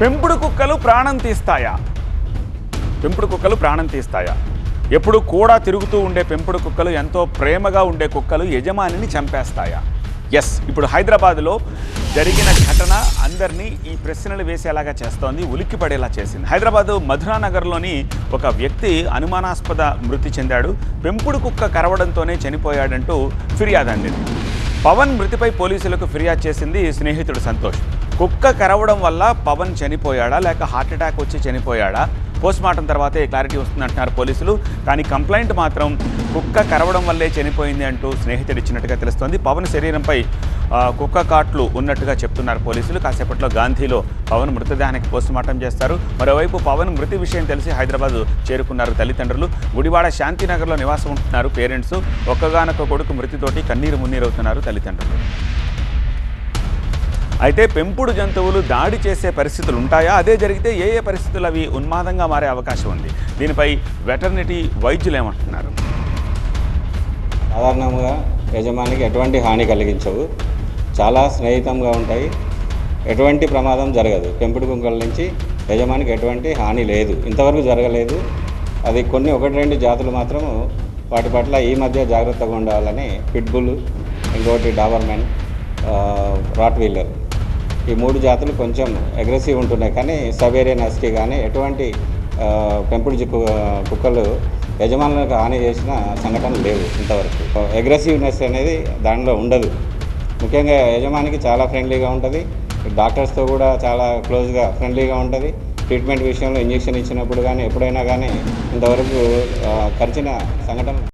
పెంపుడు కుక్కలు ప్రాణం తీస్తాయా? పెంపుడు కుక్కలు ప్రాణం తీస్తాయా? ఎప్పుడు కూడా తిరుగుతూ ఉండే పెంపుడు కుక్కలు ఎంతో ప్రేమగా ఉండే కుక్కలు యజమానిని చంపేస్తాయా? ఎస్ ఇప్పుడు హైదరాబాద్లో జరిగిన ఘటన అందరినీ ఈ ప్రశ్నలు వేసేలాగా చేస్తోంది ఉలిక్కి పడేలా చేసింది. హైదరాబాద్ మధురానగర్లోని ఒక వ్యక్తి అనుమానాస్పద మృతి చెందాడు. పెంపుడు కుక్క కరవడంతోనే చనిపోయాడంటూ ఫిర్యాదు అందింది. పవన్ మృతిపై పోలీసులకు ఫిర్యాదు చేసింది స్నేహితుడు సంతోష్. కుక్క కరవడం వల్ల పవన్ చనిపోయాడా లేక హార్ట్ అటాక్ వచ్చి చనిపోయాడా? పోస్ట్మార్టం తర్వాతే క్లారిటీ వస్తుందంటున్నారు పోలీసులు. కానీ కంప్లైంట్ మాత్రం కుక్క కరవడం వల్లే చనిపోయింది అంటూ స్నేహితుడు ఇచ్చినట్టుగా తెలుస్తోంది. పవన్ శరీరంపై కుక్క కాట్లు ఉన్నట్టుగా చెప్తున్నారు పోలీసులు. కాసేపట్లో గాంధీలో పవన్ మృతదేహానికి పోస్టుమార్టం చేస్తారు. మరోవైపు పవన్ మృతి విషయం తెలిసి హైదరాబాద్ చేరుకున్నారు తల్లిదండ్రులు. గుడివాడ శాంతినగర్లో నివాసం ఉంటున్నారు పేరెంట్స్. ఒక్కగానొక్క కొడుకు మృతితోటి కన్నీరు మున్నీరవుతున్నారు తల్లిదండ్రులు. అయితే పెంపుడు జంతువులు దాడి చేసే పరిస్థితులు ఉంటాయా? అదే జరిగితే ఏ ఏ పరిస్థితులు అవి ఉన్మాదంగా మారే అవకాశం ఉంది? దీనిపై వెటర్నిటీ వైద్యులు ఏమంటున్నారు? సాధారణంగా యజమానికి ఎటువంటి హాని కలిగించవు. చాలా స్నేహితంగా ఉంటాయి. ఎటువంటి ప్రమాదం జరగదు. పెంపుడు కుంకల నుంచి యజమానికి ఎటువంటి హాని లేదు. ఇంతవరకు జరగలేదు. అది కొన్ని ఒకటి రెండు జాతులు మాత్రము వాటి పట్ల ఈ మధ్య జాగ్రత్తగా ఉండాలని పిట్బుల్ ఇంకోటి డాబర్మెన్ రాట్వీలర్ ఈ మూడు జాతులు కొంచెం అగ్రెసివ్ ఉంటున్నాయి. కానీ సవేరియన్ హస్కీ కానీ ఎటువంటి పెంపుడు జిక్కు కుక్కలు యజమానులకు హాని చేసిన సంఘటనలు లేవు ఇంతవరకు. అగ్రెసివ్నెస్ అనేది దానిలో ఉండదు. ముఖ్యంగా యజమానికి చాలా ఫ్రెండ్లీగా ఉంటుంది. డాక్టర్స్తో కూడా చాలా క్లోజ్గా ఫ్రెండ్లీగా ఉంటుంది. ట్రీట్మెంట్ విషయంలో ఇంజెక్షన్ ఇచ్చినప్పుడు కానీ ఎప్పుడైనా కానీ ఇంతవరకు ఖర్చిన కరిచిన సంఘటన